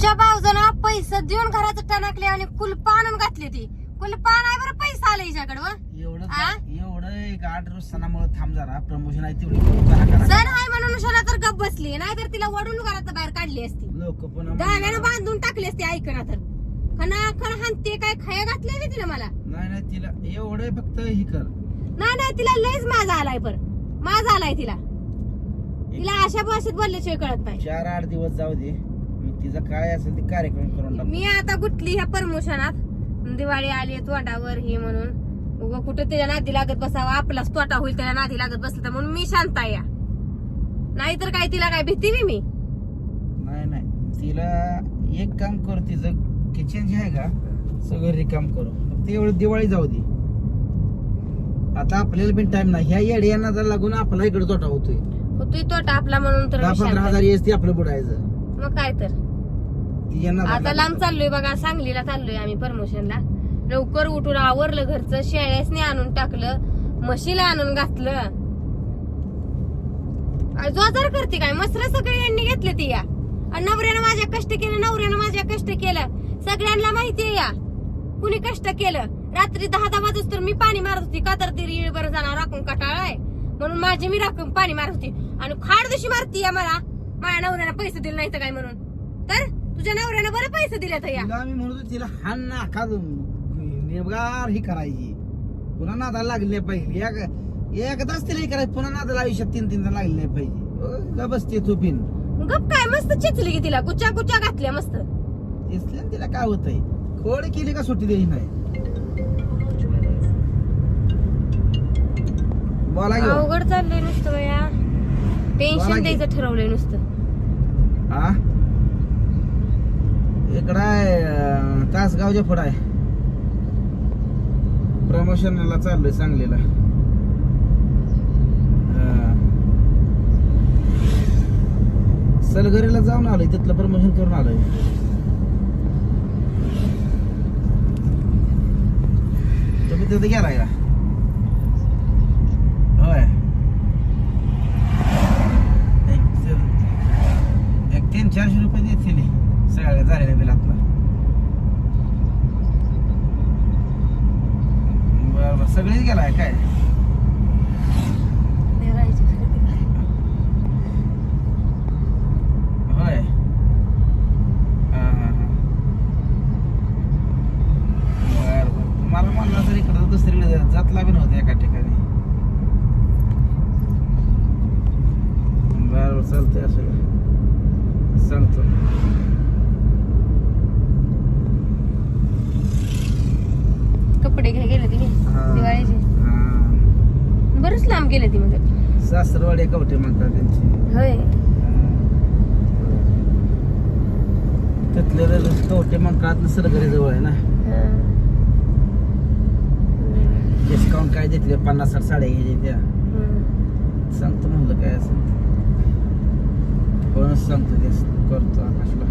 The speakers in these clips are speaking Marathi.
च्या भाऊजनं पैसे देऊन घराचं टणकले आणि कुलपा आणून घातली ती. कुलपा नाही बरं पैसा आला हिच्याकडं. एवढं आ? एवढं एक आठ रोज सणामुळे थांब जरा प्रमोशन आहे तेवढी करा. सण आहे म्हणून उशाला तर गप बसली नाहीतर तिला वडून घरात बाहेर काढली असती. लोक पण बांधून टाकली असती ऐकना तर. खना हानते काय खाया घातले तिला मला. नाही नाही तिला एवढं फक्त ही कर. नाही नाही तिला लयच माझा आलाय पर माझा आलाय तिला. तिला अशा भाषेत बोलल्याशिवाय कळत नाही. चार आठ दिवस जाऊ दे. मग तिचा काय असेल ते कार्यक्रम करून टाक. मी आता गुटली ह्या प्रमोशनात. दिवाळी आली तोंडावर ही म्हणून. उगा कुठं त्याच्या नादी लागत बसावा आपलाच तोटा होईल त्याला नादी लागत बसलं तर म्हणून मी शांत आहे या नाहीतर काय तिला काय भीती बी मी? नाही नाही. तिला एक काम कर तिचं किचन जे आहे का सगळं रिकाम करू. फक्त एवढं दिवाळी जाऊ दे. आता आपल्याला पण टाइम नाही. ह्या येड्यांना जर लागून आपला इकडे तोटा होतोय. होतोय तोटा आपला म्हणून तर दहा मी पंधरा हजार. येस ती आपलं बुडायचं. मग काय तर. तिच्या आता. लांब चाललोय बघा सांगलीला चाललोय आम्ही परमोशनला. लवकर उठून आवरलं घरचं शेळ्यासने आणून टाकलं म्हशीला आणून घातलं. आ, जोजार करते काय? मसर सगळे यांनी घेतले ती या. आणि नवऱ्यानं माझ्या कष्ट केलं नवऱ्यानं माझ्या कष्ट केलं. सगळ्यांना माहितीये या. कुणी कष्ट केलं? रात्री दहा दहा वाजूस तर मी पाणी मारत होती. का तर ती रीळ बरं जाणार राखून कटाळाय म्हणून माझी मी राखून पाणी मारत होती. आणि खाड दिवशी मारती या मला. माझ्या नवऱ्यानं पैसे दिले नाही तर काय म्हणून. तर तुझ्या नवऱ्यानं बरं पैसे दिले तर या. तिला मी म्हणतो तिला हान नाका नेमगार ही करायची. पुन्हा नादाला लागले पाहिजे. एक एकदाच तिला हे करायचं पुन्हा नादाला आयुष्यात तीन तीनदा लागले नाही पाहिजे. ग बसते तू पिन. गप काय मस्त चिचली की तिला गुच्चा गुच्चा घातल्या मस्त. दिसल्या ना तिला काय होतंय? खोड केली का सुट्टी द्यायची नाही? बोला घेऊ अवघड चाललंय नुसतं बोला टेन्शन. द्यायचं ठरवलंय नुसतं. हा इकडं आहे तासगावच्या पुढं आहे. प्रमोशनला चाललोय सांगलीला. सलगरीला जाऊन आलोय तिथलं प्रमोशन करून आलोय. तुम्ही तिथे गेलाय का? होय. एक एक तीन चारशे रुपये देतील. सगळ्या झालेल्या बिलातला बरं बरं सगळीच गेलाय काय? होय. हा, हा, हा. बरं बरं तुम्हाला म्हणलं तर इकडं दुसरीकडे जातला बी नव्हतं एका ठिकाणी बरं बरं चालतंय असं सांगतो कपडे घ्याय गेले ती हा. दिवाळीचे गेले ती मग. सासरवाडी कवटे म्हणतात त्यांची. होय. तिथले कवटे मंकाळात सरकारी जवळ आहे ना. हा. डिस्काउंट काय देतले? पन्नास साठ साड्या घ्यायच्या त्या. हम्म. सांगतो म्हणलं काय असं कोणच सांगतो ते. करतो आकाशला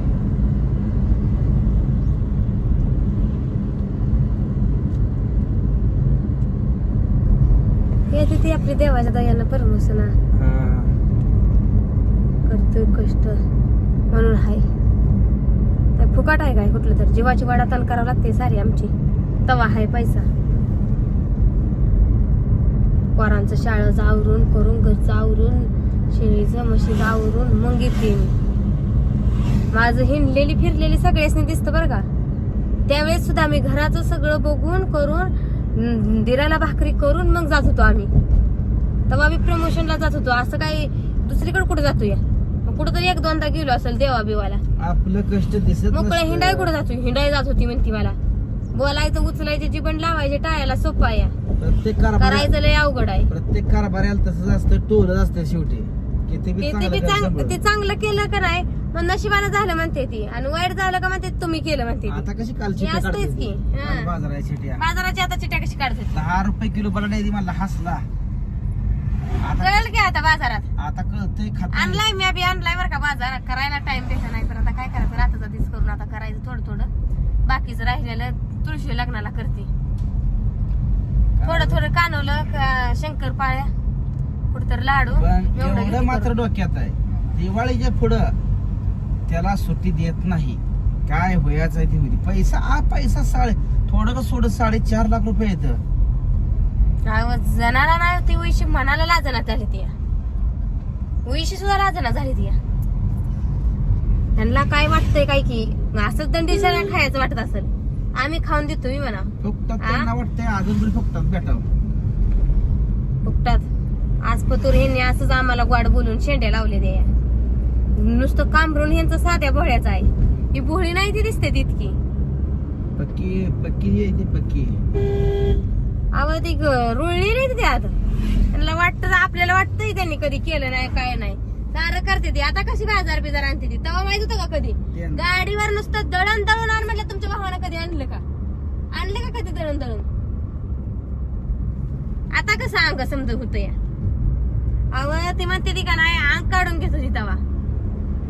हे ती आपली देवाच्या दयानं परमोसना करतोय कष्ट. म्हणून हाय. काय फुकाट आहे काय कुठलं तर? जीवाची वाडातान करावं लागते सारी आमची. तवा हाय पैसा. पोरांचं शाळेचं आवरून करून घरचं आवरून शेळीचं म्हशीचं आवरून मग मी. माझं हिंडलेली फिरलेली सगळ्यासनी दिसतं बरं का? त्यावेळेस सुद्धा मी घराचं सगळं बघून करून दिराला भाकरी करून मग जात होतो आम्ही. तेव्हा मी प्रमोशनला जात होतो. असं काही दुसरीकडे कुठे जातो या कुठं तरी एक दोनदा गेलो असेल देवा बिवाला. आपलं कष्ट दिसत मोकळं नसतं. हिंडाय कुठं जातो हिंडाय जात होती म्हणती मला. बोलायचं उचलायचे जीवन लावायचे टाळायला सोपं या. प्रत्येक कारभार करायचं लय अवघड आहे. प्रत्येक कारभाऱ्याला तसंच असतं टोलच असतं शेवटी. किती बी ते ते चांगलं बी कर चांग सांभाळ. ते चांगलं केलं का नाही मग नशिबानं झालं म्हणते ती. आणि वाईट झालं का म्हणते तुम्ही केलं म्हणते ती. आता कशी कालची हे असतंच की, हा. बाजाराची चिट्या बाजाराची आता चिट्या कशी काढतात? दहा रुपये किलो बटाटा येते मला हसला. कळलं की आता बाजारात? आता कळतंय खात आणलाय मी बी आणलाय बरं का बाजार करायला टाइम द्यायचा नाही तर आता काय करायचं? राताचा दिस करून आता करायचं थोडं थोडं. बाकीचं राहिलेलं तुळशी लग्नाला करते. थोडं थोडं कानवलं क- शंकरपाळ्या कुठतर लाडू पण एवढं मात्र. डोक्यात आहे. दिवाळीच्या पुढं त्याला सुट्टी देत नाही. काय होयाचं आहे ती होती पैसा आ पैसा साडे थोडं का सोडत साडेचार लाख रुपये येतं. जनाला ना ती उईशी मनाला लाजना झाली ती. उईशी सुद्धा लाजना झाली ती. त्यांना काय वाटतंय काय की असंच दंडीच्या खायचं वाटत असेल. आम्ही खाऊन देतो मी म्हणा. फुकटात आ? त्यांना वाटतंय अजून तरी फुकटात भेटावं. फुकटात. आज पतूर ह्यांनी असंच आम्हाला गोड बोलून शेंड्या लावले ते. नुसतं कांबरून ह्यांचं साध्या भोळ्याचं आहे. ही भोळी नाही ती दिसते तितकी. पक्की पक्की पक्की अव ती रुळली नाही ती आता त्यांना वाटतं आपल्याला वाटतंय त्यांनी कधी केलं नाही काय नाही. सारं करते ती. आता कशी बाजार बिजार आणते ती? तेव्हा माहीत होतं का कधी? गाडीवर नुसतं दळण दळून आण म्हटलं तुमच्या भावानं कधी आणलं का? आणलं का कधी दळण दळून आता कसं अंग समज होत या? अव ती म्हणते ती का नाही अंग काढून घेत होती तवा.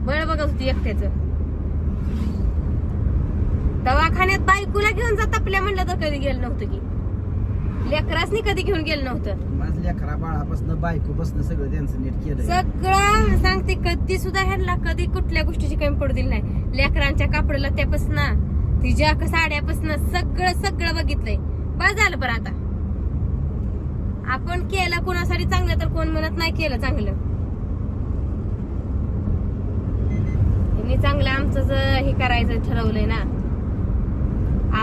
बळ बघत होती एकट्याच. दवाखान्यात बायकोला घेऊन जात आपल्या म्हणलं तर कधी गेलं नव्हतं की. लेकरासनी कधी घेऊन गेलं नव्हतं? माझं लेकरा बाळापासून बायको बसणं सगळं त्यांचं नीट केलं सगळं सांगते कधी सुद्धा ह्यांना कधी कुठल्या गोष्टीची कमी पडू दिली नाही. लेकरांच्या कापडाला त्यापासनं तिच्या साड्यापासनं सगळं सगळं बघितलंय. बस झालं पण आता. आपण केलं कोणासाठी चांगलं तर कोण म्हणत नाही केलं चांगलं. यांनी चांगलं आमचं जर हे करायचं ठरवलंय ना.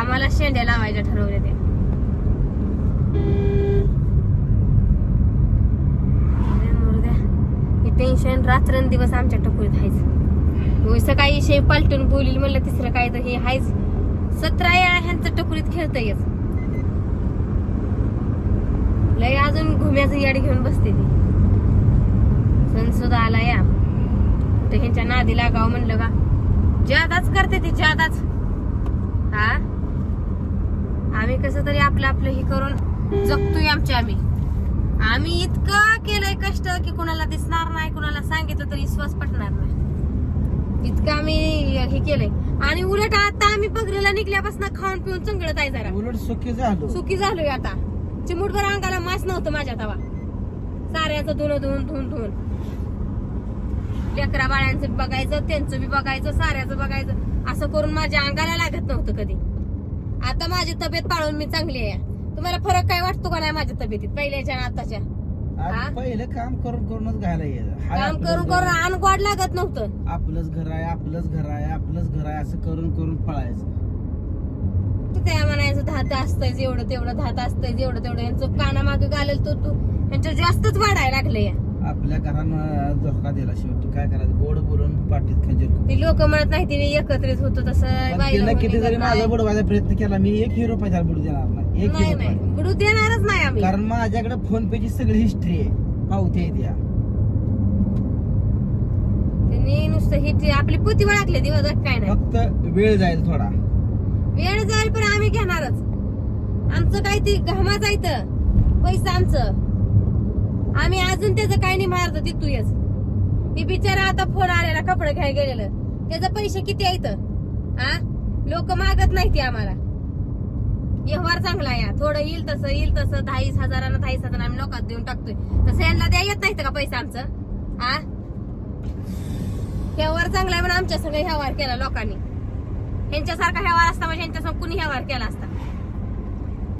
आम्हाला शेंड्या लावायच्या ठरवल्या त्या. टेन्शन रात्रंदिवस आमच्या टकोरीत आहेच सकाळी शे पालटून बोलील म्हणलं तिसरं काय तर हे आहेच सतरा वेळा ह्यांचं टकोरीत खेळतयच लय अजून घुम्याचं याड घेऊन बसते ती. सण सुद्धा आला या. तर ह्यांच्या नादी लागावं म्हणलं का? ज्यादाच करते ती ज्यादाच हा? आम्ही कसं तरी आपलं आपलं हे करून जगतोय आमच्या आम्ही. आम्ही इतकं केलंय कष्ट की कुणाला दिसणार नाही कुणाला सांगितलं तरी विश्वास पटणार नाही. इतकं आम्ही हे केलंय. आणि उलट आता आम्ही बघलेला निघल्यापासून खाऊन पिऊन चंगळत आहे जरा. उलट सुखी झालो. सुखी झालोय आता. चिमुटभर अंगाला मास नव्हतं माझ्या तवा. साऱ्याचं धुणं धुवून धुवून धुवून. लेकरा बाळ्यांचं बघायचं त्यांचं बी बघायचं साऱ्याचं बघायचं. असं करून माझ्या अंगाला लागत नव्हतं कधी. आता माझी तब्येत पाळून मी चांगली आहे. तुम्हाला फरक काय वाटतो का नाही माझ्या तब्येतीत? पहिल्याच्या आणि आताच्या? हा? आज पहिलं काम करून करूनच घायला हाय काम करून घर. करून. आण गोड लागत नव्हतं. आपलंच घर आहे आपलंच घर आहे आपलंच घर आहे असं करून करून पळायचं. तिथे म्हणायचं धात असतंय जेवढं तेवढं धात असतंय जेवढं तेवढं. यांचं कानामागे घालेल तो तू. यांचं जास्तच वाढायला लागले आपल्या घरानं धोका दिला शेवटी. काय करायचं? गोड बोलून पाठीत खंजीर ती लोक म्हणत नाही ती एकत्रित होतो तसं बाईला किती जरी माझा. बुडवायचा प्रयत्न केला. मी एक हिरो पैसा बुडू देणार नाही. एक नाही हिरो बुडू देणारच नाही आम्ही. कारण माझ्याकडे फोन पे ची सगळी हिस्ट्री आहे. पावते द्या त्यांनी नुसतं ही ती- आपली पुती वळखले दिवस काय नाही. फक्त वेळ जाईल थोडा. वेळ जाईल पण आम्ही घेणारच. आमचं काय ती घामा जायचं पैसा आमचं. आम्ही अजून त्याचं काय नाही मारत येस. ही बिचारा आता फोन आलेला कपडे घ्यायला गेलेलं. त्याचं पैसे किती आहेत? हा? लोक मागत नाही ती आम्हाला. व्यवहार चांगला या थोडं येईल तसं येईल तसं. दहावीस हजारानं दहावीस हजार आम्ही लोकात देऊन टाकतोय. तसं यांना द्या येत नाही का पैसा आमचं? हा? व्यवहार चांगला आहे म्हणून आमच्या संग व्यवहार केला लोकांनी. यांच्यासारखा व्यवहार असता म्हणजे यांच्या कुणी व्यवहार केला असता.